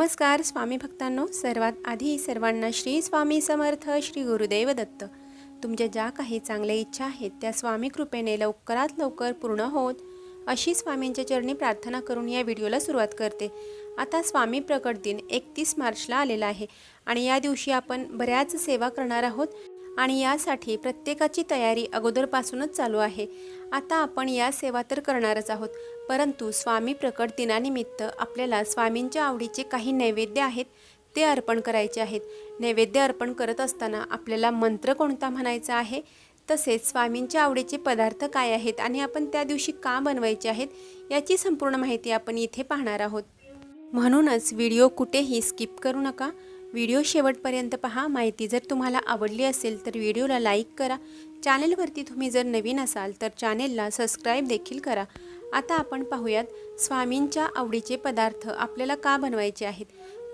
नमस्कार स्वामी भक्तांनो सर्वात आधी सर्वांना श्री स्वामी समर्थ श्री गुरुदेव दत्त. तुमच्या ज्या काही चांगल्या इच्छा आहेत त्या स्वामी कृपेने लवकरात लवकर पूर्ण होत. अशी स्वामींच्या चरणी प्रार्थना करून या व्हिडिओला सुरुवात करते. आता स्वामी प्रकट दिन एकतीस मार्चला आलेला आहे आणि या दिवशी आपण बऱ्याच सेवा करणार आहोत. आणि यासाठी प्रत्येकाची तयारी अगोदरपासूनच चालू आहे. आता आपण या सेवा तर करणारच आहोत परंतु स्वामी प्रकट दिनानिमित्त आपल्याला स्वामींच्या आवडीचे काही नैवेद्य आहेत ते अर्पण करायचे आहेत. नैवेद्य अर्पण करत असताना आपल्याला मंत्र कोणता म्हणायचा आहे? तसेच स्वामींच्या आवडीचे पदार्थ काय आहेत आणि आपण त्या दिवशी का बनवायचे आहेत याची संपूर्ण माहिती आपण इथे पाहणार आहोत. म्हणूनच व्हिडिओ कुठेही स्किप करू नका. व्हिडिओ शेवटपर्यंत पहा. माहिती जर तुम्हाला आवडली असेल तर व्हिडिओला लाईक करा. चॅनेलवरती तुम्ही जर नवीन असाल तर चॅनेलला सबस्क्राईब देखील करा. आता आपण पाहूयात स्वामींच्या आवडीचे पदार्थ आपल्याला का बनवायचे आहेत?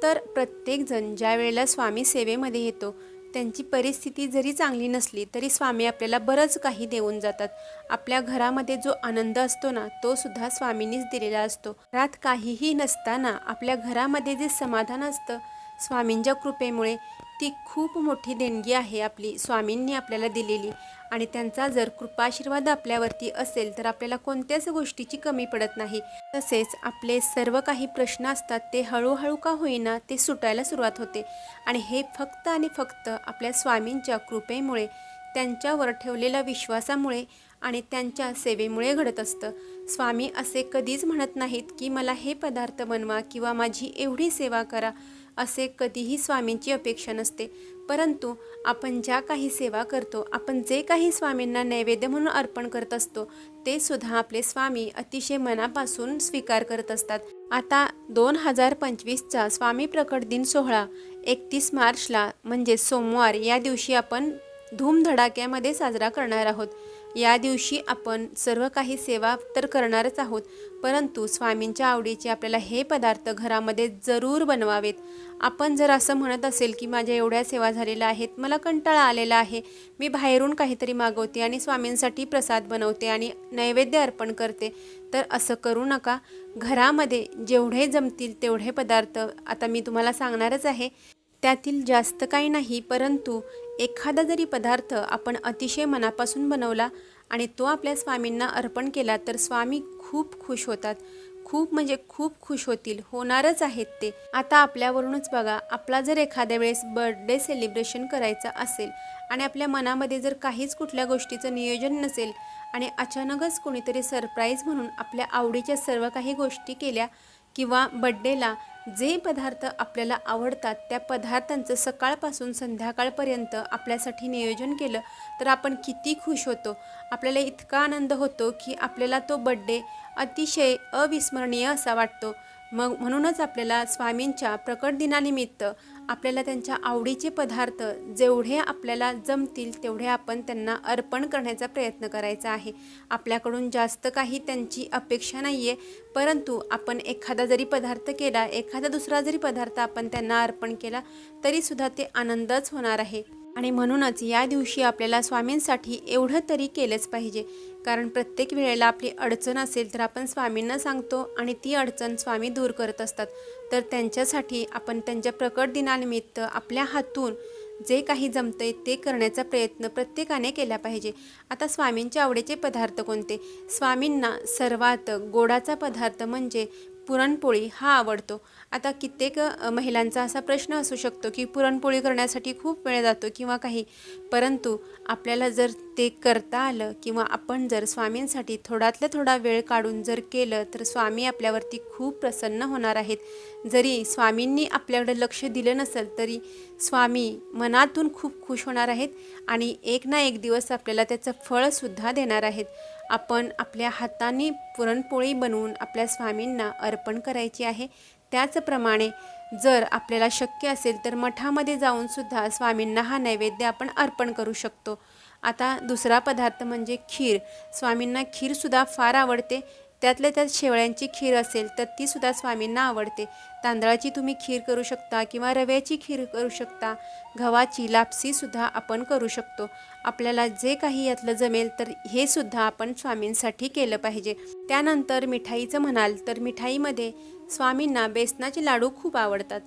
तर प्रत्येकजण ज्या वेळेला स्वामी सेवेमध्ये येतो त्यांची परिस्थिती जरी चांगली नसली तरी स्वामी आपल्याला बरंच काही देऊन जातात. आपल्या घरामध्ये जो आनंद असतो ना तो सुद्धा स्वामींनीच दिलेला असतो. घरात काहीही नसताना आपल्या घरामध्ये जे समाधान असतं स्वामींच्या कृपेमुळे ती खूप मोठी देणगी आहे आपली स्वामींनी आपल्याला दिलेली. आणि त्यांचा जर कृपाशीर्वाद आपल्यावरती असेल तर आपल्याला कोणत्याच गोष्टीची कमी पडत नाही. तसेच आपले सर्व काही प्रश्न असतात ते हळूहळू का होईना ते सुटायला सुरुवात होते. आणि हे फक्त आणि फक्त आपल्या स्वामींच्या कृपेमुळे त्यांच्यावर ठेवलेल्या विश्वासामुळे आणि त्यांच्या सेवेमुळे घडत असतं. स्वामी असे कधीच म्हणत नाहीत की मला हे पदार्थ बनवा किंवा माझी एवढी सेवा करा. असे कधीही स्वामींची अपेक्षा नसते. परंतु आपण ज्या काही सेवा करतो आपण जे काही स्वामींना नैवेद्य म्हणून अर्पण करत असतो ते सुद्धा आपले स्वामी अतिशय मनापासून स्वीकार करत असतात. आता दोन हजार पंचवीसचा स्वामी प्रकट दिन सोहळा एकतीस मार्चला म्हणजे सोमवार या दिवशी आपण धूमधडाक्यामध्ये साजरा करणार आहोत. या दिवशी आपण सर्व काही सेवा तर करणारच आहोत परंतु स्वामींच्या आवडीचे आपल्याला हे पदार्थ घरामध्ये जरूर बनवावेत. आपण जर असं म्हणत असेल की माझ्या एवढ्या सेवा झालेल्या आहेत मला कंटाळा आलेला आहे मी बाहेरून काहीतरी मागवते आणि स्वामींसाठी प्रसाद बनवते आणि नैवेद्य अर्पण करते तर असं करू नका. घरामध्ये जेवढे जमतील तेवढे पदार्थ आता मी तुम्हाला सांगणारच आहे. त्यातील जास्त काही नाही परंतु एखादा जरी पदार्थ आपण अतिशय मनापासून बनवला आणि तो आपल्या स्वामींना अर्पण केला तर स्वामी खूप खुश होतात. खूप म्हणजे खूप खुश होतील. होणारच आहेत ते. आता आपल्यावरूनच बघा आपला जर एखाद्या वेळेस बर्थडे सेलिब्रेशन करायचं असेल आणि आपल्या मनामध्ये जर काहीच कुठल्या गोष्टीचं नियोजन नसेल आणि अचानकच कोणीतरी सरप्राईज म्हणून आपल्या आवडीच्या सर्व काही गोष्टी केल्या किंवा बड्डेला जे पदार्थ आपल्याला आवडतात त्या पदार्थांचं सकाळपासून संध्याकाळपर्यंत आपल्यासाठी नियोजन केलं तर आपण किती खुश होतो. आपल्याला इतका आनंद होतो की आपल्याला तो बड्डे अतिशय अविस्मरणीय असा वाटतो. मग म्हणूनच आपल्याला स्वामींच्या प्रकट दिनानिमित्त आपल्याला त्यांच्या आवडीचे पदार्थ जेवढे आपल्याला जमतील तेवढे आपण त्यांना अर्पण करण्याचा प्रयत्न करायचा आहे. आपल्याकडून जास्त काही त्यांची अपेक्षा नाही आहे परंतु आपण एखादा जरी पदार्थ केला एखादा दुसरा जरी पदार्थ आपण त्यांना अर्पण केला तरीसुद्धा ते आनंदच होणार आहे आणि म्हणूनच या दिवशी आपल्याला स्वामींसाठी एवढं तरी केलंच पाहिजे. कारण प्रत्येक वेळेला आपली अडचण असेल तर आपण स्वामींना सांगतो आणि ती अडचण स्वामी दूर करत असतात. तर त्यांच्यासाठी आपण त्यांच्या प्रकट दिनानिमित्त आपल्या हातून जे काही जमतंय ते करण्याचा प्रयत्न प्रत्येकाने केला पाहिजे. आता स्वामींच्या आवडीचे पदार्थ कोणते? स्वामींना सर्वात गोडाचा पदार्थ म्हणजे पुरणपोळी हा आवडतो. आता कित्येक महिलांचा असा प्रश्न असू शकतो की पुरणपोळी करण्यासाठी खूप वेळ जातो किंवा काही. परंतु आपल्याला जर ते करता आलं किंवा आपण जर स्वामींसाठी थोडातला थोडा वेळ काढून जर केलं तर स्वामी आपल्यावरती खूप प्रसन्न होणार आहेत. जरी स्वामींनी आपल्याकडे लक्ष दिलं नसेल तरी स्वामी मनातून खूप खुश होणार आहेत आणि एक ना एक दिवस आपल्याला त्याचं फळसुद्धा देणार आहेत. आपण आपल्या हाताने पुरणपोळी बनवून आपल्या स्वामींना अर्पण करायची आहे. त्याचप्रमाणे जर आपल्याला शक्य असेल तर मठामध्ये जाऊनसुद्धा स्वामींना हा नैवेद्य आपण अर्पण करू शकतो. आता दुसरा पदार्थ म्हणजे खीर. स्वामींना खीरसुद्धा फार आवडते. त्यातल्या त्यात शेवळ्यांची खीर असेल तर तीसुद्धा स्वामींना आवडते. तांदळाची तुम्ही खीर करू शकता किंवा रव्याची खीर करू शकता. गव्हाची लापसीसुद्धा आपण करू शकतो. आपल्याला जे काही यातलं जमेल तर हे सुद्धा आपण स्वामींसाठी केलं पाहिजे. त्यानंतर मिठाईचं म्हणाल तर मिठाईमध्ये स्वामींना बेसनाचे लाडू खूप आवडतात.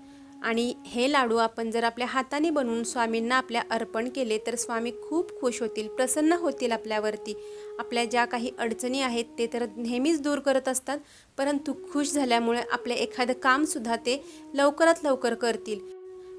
आणि हे लाडू आपण जर आपल्या हाताने बनवून स्वामींना आपल्या अर्पण केले तर स्वामी खूप खुश होतील प्रसन्न होतील आपल्यावरती. आपल्या ज्या काही अडचणी आहेत ते तर नेहमीच दूर करत असतात परंतु खुश झाल्यामुळे आपले एखादं कामसुद्धा ते लवकरात लवकर करतील.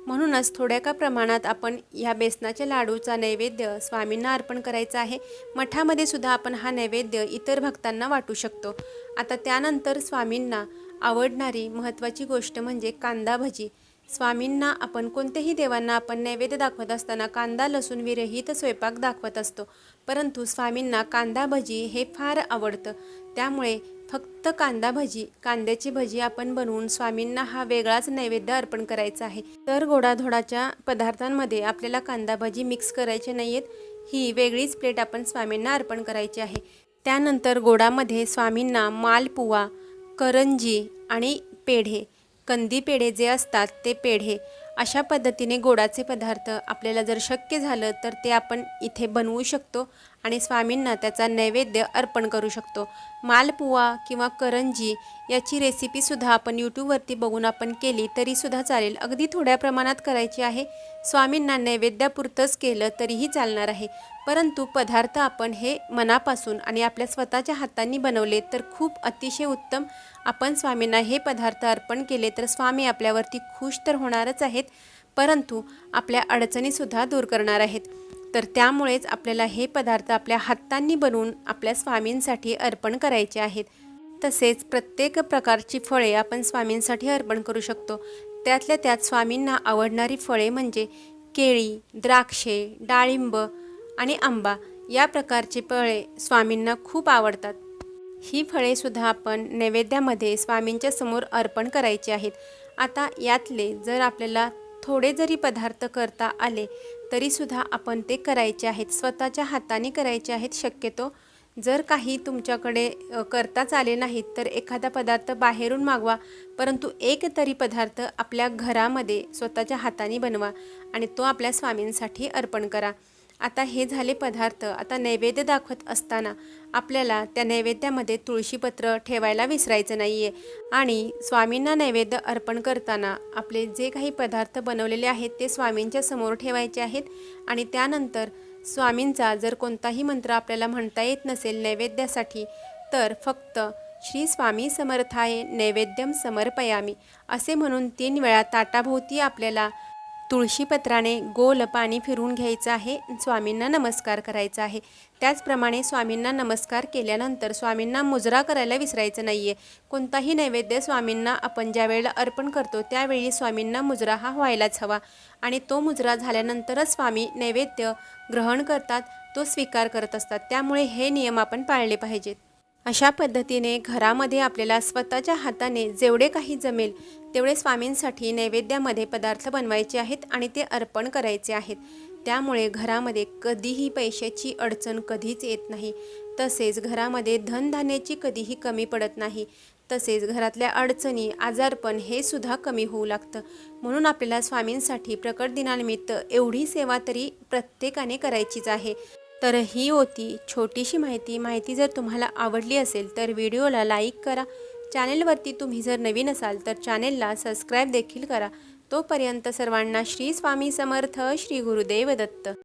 म्हणूनच थोड्या का प्रमाणात आपण ह्या बेसनाच्या लाडूचा नैवेद्य स्वामींना अर्पण करायचा आहे. मठामध्ये सुद्धा आपण हा नैवेद्य इतर भक्तांना वाटू शकतो. आता त्यानंतर स्वामींना आवडणारी महत्त्वाची गोष्ट म्हणजे कांदा भजी. स्वामींना आपण कोणत्याही देवांना आपण नैवेद्य दाखवत असताना कांदा लसूण विरहित स्वयंपाक दाखवत असतो. परंतु स्वामींना कांदा भजी हे फार आवडतं. त्यामुळे फक्त कांदा भजी कांद्याची भजी आपण बनवून स्वामींना हा वेगळाच नैवेद्य अर्पण करायचा आहे. तर गोडाधोडाच्या पदार्थांमध्ये आपल्याला कांदा भजी मिक्स करायचे नाही आहेत ही वेगळीच प्लेट आपण स्वामींना अर्पण करायची आहे. त्यानंतर गोडामध्ये स्वामींना मालपुवा करंजी आणि पेढे कंदी पेढे जे असतात ते पेढे अशा पद्धतीने गोडाचे पदार्थ आपल्याला जर शक्य झालं तर ते आपण इथे बनवू शकतो आणि स्वामींना त्याचा नैवेद्य अर्पण करू शकतो. मालपुवा किंवा करंजी याची रेसिपीसुद्धा आपण यूट्यूबवरती बघून आपण केली तरीसुद्धा चालेल. अगदी थोड्या प्रमाणात करायची आहे. स्वामींना नैवेद्यापुरतंच केलं तरीही चालणार आहे. परंतु पदार्थ आपण हे मनापासून आणि आपल्या स्वतःच्या हातांनी बनवले तर खूप अतिशय उत्तम. आपण स्वामींना हे पदार्थ अर्पण केले तर स्वामी आपल्यावरती खुश तर होणारच आहेत परंतु आपल्या अडचणीसुद्धा दूर करणार आहेत. तर त्यामुळेच आपल्याला हे पदार्थ आपल्या हातांनी बनवून आपल्या स्वामींसाठी अर्पण करायचे आहेत. तसेच प्रत्येक प्रकारची फळे आपण स्वामींसाठी अर्पण करू शकतो. त्यातल्या त्यात स्वामींना आवडणारी फळे म्हणजे केळी द्राक्षे डाळिंब आणि आंबा या प्रकारची फळे स्वामींना खूप आवडतात. ही फळेसुद्धा आपण नैवेद्यामध्ये स्वामींच्या समोर अर्पण करायची आहेत. आता यातले जर आपल्याला थोडे जरी पदार्थ करता आले तरीसुद्धा आपण ते करायचे आहेत स्वतःच्या हाताने करायचे आहेत शक्यतो. जर काही तुमच्याकडे करताच आले नाहीत तर एखादा पदार्थ बाहेरून मागवा परंतु एक तरी पदार्थ आपल्या घरामध्ये स्वतःच्या हाताने बनवा आणि तो आपल्या स्वामींसाठी अर्पण करा. आता हे झाले पदार्थ आता नैवेद्य दाखवत असताना आपल्याला त्या नैवेद्यामध्ये तुळशीपत्र ठेवायला विसरायचं नाही आहे आणि स्वामींना नैवेद्य अर्पण करताना आपले जे काही पदार्थ बनवलेले आहेत ते स्वामींच्या समोर ठेवायचे आहेत. आणि त्यानंतर स्वामींचा जर कोणताही मंत्र आपल्याला म्हणता येत नसेल नैवेद्यासाठी तर फक्त श्री स्वामी समर्थाय नैवेद्यम समर्पयामी असे म्हणून तीन वेळा ताटाभोवती आपल्याला तुळशीपत्राने गोल पाणी फिरून घ्यायचं आहे. स्वामींना नमस्कार करायचा आहे. त्याचप्रमाणे स्वामींना नमस्कार केल्यानंतर स्वामींना मुजरा करायला विसरायचं नाही आहे कोणताही नैवेद्य स्वामींना आपण ज्या वेळेला अर्पण करतो त्यावेळी स्वामींना मुजरा हा व्हायलाच हवा. आणि तो मुजरा झाल्यानंतरच स्वामी नैवेद्य ग्रहण करतात तो स्वीकार करत असतात. त्यामुळे हे नियम आपण पाळले पाहिजेत. अशा पद्धतीने घरामध्ये आपल्याला स्वतःच्या हाताने जेवढे काही जमेल तेवढे स्वामींसाठी नैवेद्यामध्ये पदार्थ बनवायचे आहेत आणि ते अर्पण करायचे आहेत. त्यामुळे घरामध्ये कधीही पैशाची अडचण कधीच येत नाही. तसेच घरामध्ये धनधान्याची कधीही कमी पडत नाही. तसेच घरातल्या अडचणी आजारपण हे सुद्धा कमी होऊ लागतं. म्हणून आपल्याला स्वामींसाठी प्रकट दिनानिमित्त एवढी सेवा तरी प्रत्येकाने करायचीच आहे. तर ही होती छोटीशी माहिती. माहिती जर तुम्हाला आवडली असेल तर व्हिडिओला लाईक करा. चॅनेलवरती तुम्ही जर नवीन असाल तर चॅनेलला सबस्क्राईब देखील करा. तोपर्यंत सर्वांना श्री स्वामी समर्थ श्री गुरुदेव दत्त.